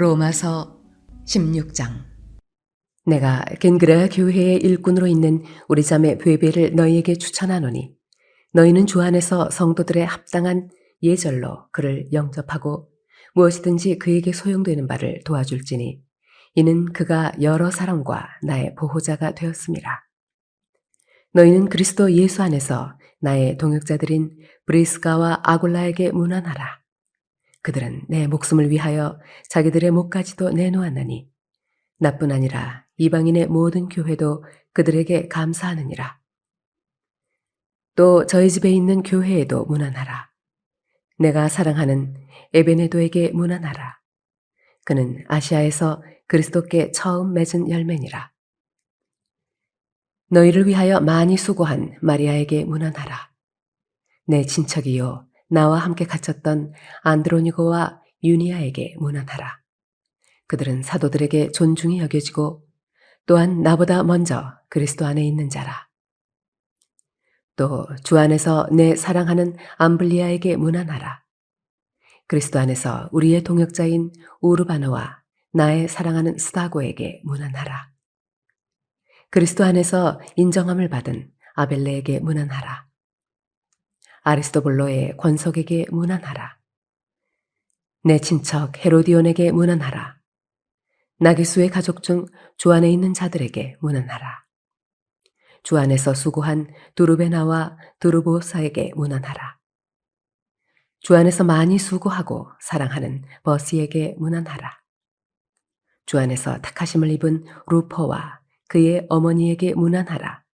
로마서 16장 내가 겐그라 교회의 일꾼으로 있는 우리 자매 베베를 너희에게 추천하노니 너희는 주 안에서 성도들의 합당한 예절로 그를 영접하고 무엇이든지 그에게 소용되는 바를 도와줄지니 이는 그가 여러 사람과 나의 보호자가 되었습니다. 너희는 그리스도 예수 안에서 나의 동역자들인 브리스가와 아굴라에게 문안하라. 그들은 내 목숨을 위하여 자기들의 목까지도 내놓았나니 나뿐 아니라 이방인의 모든 교회도 그들에게 감사하느니라. 또 저희 집에 있는 교회에도 문안하라. 내가 사랑하는 에베네도에게 문안하라. 그는 아시아에서 그리스도께 처음 맺은 열매니라. 너희를 위하여 많이 수고한 마리아에게 문안하라. 내 친척이요 나와 함께 갇혔던 안드로니고와 유니아에게 문안하라. 그들은 사도들에게 존중이 여겨지고 또한 나보다 먼저 그리스도 안에 있는 자라. 또 주 안에서 내 사랑하는 암블리아에게 문안하라. 그리스도 안에서 우리의 동역자인 우르바나와 나의 사랑하는 스다고에게 문안하라. 그리스도 안에서 인정함을 받은 아벨레에게 문안하라. 아리스토블로의 권석에게 문안하라. 내 친척 헤로디온에게 문안하라. 나기수의 가족 중 주 안에 있는 자들에게 문안하라. 주 안에서 수고한 두루베나와 두루보사에게 문안하라. 주 안에서 많이 수고하고 사랑하는 버시에게 문안하라. 주 안에서 tak하심을 입은 루퍼와 그의 어머니에게 문안하라.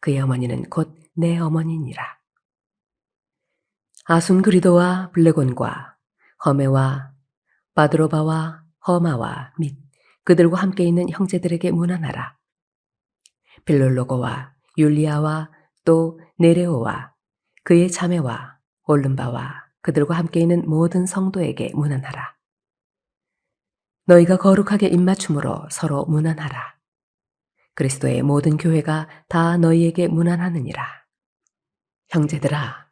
그의 어머니는 곧 내 어머니니라. 아순 그리도와 블레곤과 허메와 바드로바와 허마와 및 그들과 함께 있는 형제들에게 문안하라. 빌롤로고와 율리아와 또 네레오와 그의 자매와 올른바와 그들과 함께 있는 모든 성도에게 문안하라. 너희가 거룩하게 입맞춤으로 서로 문안하라. 그리스도의 모든 교회가 다 너희에게 문안하느니라. 형제들아,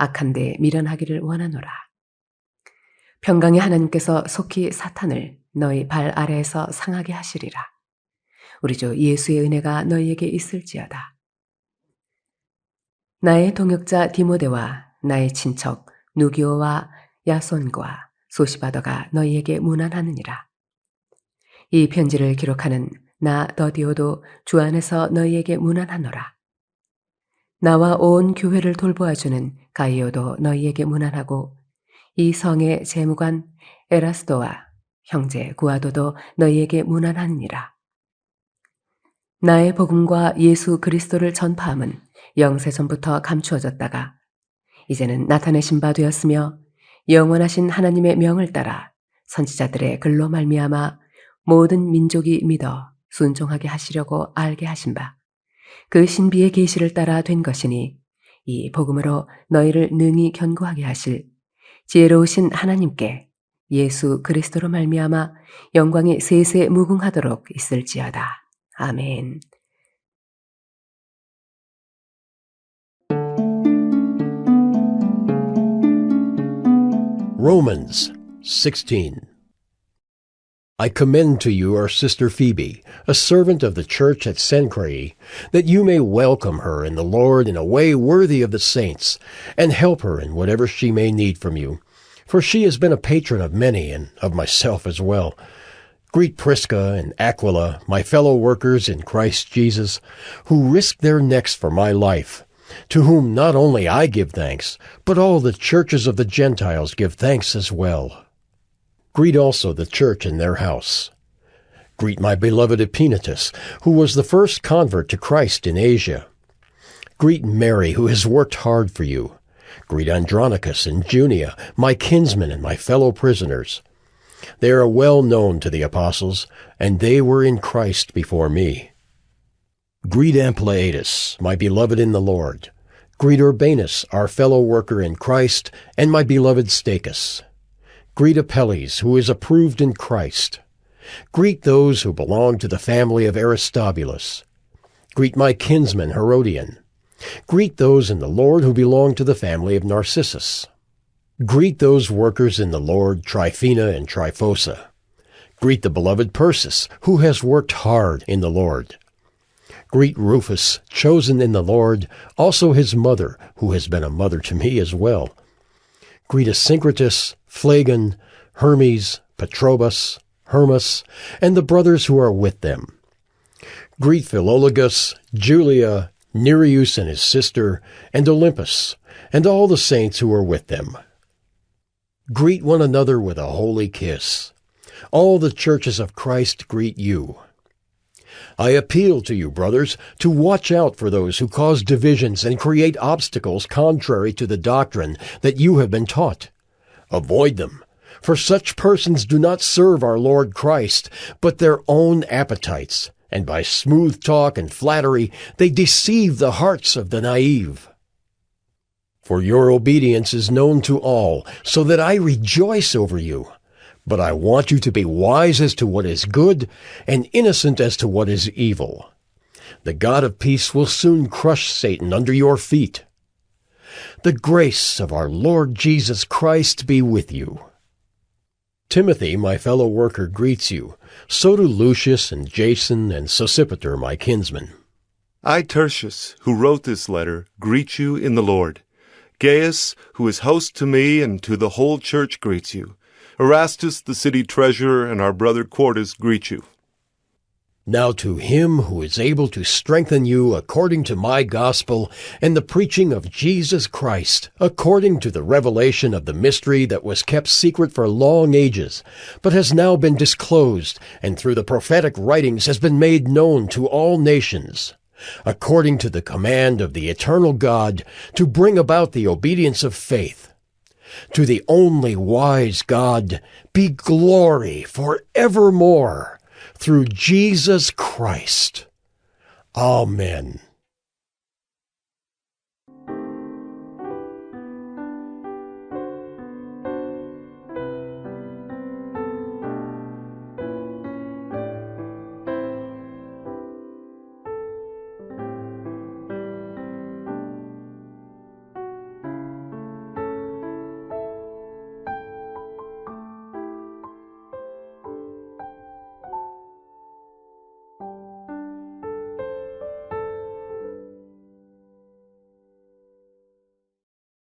악한데 미련하기를 원하노라. 평강의 하나님께서 속히 사탄을 너희 발 아래에서 상하게 하시리라. 우리 주 예수의 은혜가 너희에게 있을지어다. 나의 동역자 디모데와 나의 친척 누기오와 야손과 소시바더가 너희에게 문안하느니라. 이 편지를 기록하는 나 더디오도 주 안에서 너희에게 문안하노라. 나와 온 교회를 돌보아주는 가이오도 너희에게 문안하고 이 성의 재무관 에라스도와 형제 구아도도 너희에게 문안하느니라. 나의 복음과 예수 그리스도를 전파함은 영세 전부터 감추어졌다가 이제는 나타내신 바 되었으며 영원하신 하나님의 명을 따라 선지자들의 글로 말미암아 모든 민족이 믿어 순종하게 하시려고 알게 하신 바 그 신비의 계시를 따라 된 것이니 이 복음으로 너희를 능히 견고하게 하실 지혜로우신 하나님께 예수 그리스도로 말미암아 영광이 세세 무궁하도록 있을지어다. 아멘. Romans 16. I commend to you our sister Phoebe, a servant of the church at Cenchreae, that you may welcome her in the Lord in a way worthy of the saints, and help her in whatever she may need from you. For she has been a patron of many, and of myself as well. Greet Prisca and Aquila, my fellow workers in Christ Jesus, who risked their necks for my life, to whom not only I give thanks, but all the churches of the Gentiles give thanks as well. Greet also the church in their house. Greet my beloved Epenetus, who was the first convert to Christ in Asia. Greet Mary, who has worked hard for you. Greet Andronicus and Junia, my kinsmen and my fellow prisoners. They are well known to the apostles, and they were in Christ before me. Greet Ampliatus, my beloved in the Lord. Greet Urbanus, our fellow worker in Christ, and my beloved Stachys. Greet Apelles, who is approved in Christ. Greet those who belong to the family of Aristobulus. Greet my kinsman Herodian. Greet those in the Lord who belong to the family of Narcissus. Greet those workers in the Lord, Tryphena and Tryphosa. Greet the beloved Persis, who has worked hard in the Lord. Greet Rufus, chosen in the Lord, also his mother, who has been a mother to me as well. Greet Asyncritus, Phlegon, Hermes, Patrobas, Hermas, and the brothers who are with them. Greet Philologus, Julia, Nereus and his sister, and Olympus, and all the saints who are with them. Greet one another with a holy kiss. All the churches of Christ greet you. I appeal to you, brothers, to watch out for those who cause divisions and create obstacles contrary to the doctrine that you have been taught. Avoid them, for such persons do not serve our Lord Christ, but their own appetites, and by smooth talk and flattery they deceive the hearts of the naive. For your obedience is known to all, so that I rejoice over you. But I want you to be wise as to what is good and innocent as to what is evil. The God of peace will soon crush Satan under your feet. The grace of our Lord Jesus Christ be with you. Timothy, my fellow worker, greets you. So do Lucius and Jason and Sosipater, my kinsmen. I, Tertius, who wrote this letter, greet you in the Lord. Gaius, who is host to me and to the whole church, greets you. Erastus, the city treasurer, and our brother Quartus greet you. Now to him who is able to strengthen you according to my gospel and the preaching of Jesus Christ, according to the revelation of the mystery that was kept secret for long ages, but has now been disclosed, and through the prophetic writings has been made known to all nations, according to the command of the eternal God, to bring about the obedience of faith. To the only wise God be glory forevermore through Jesus Christ. Amen.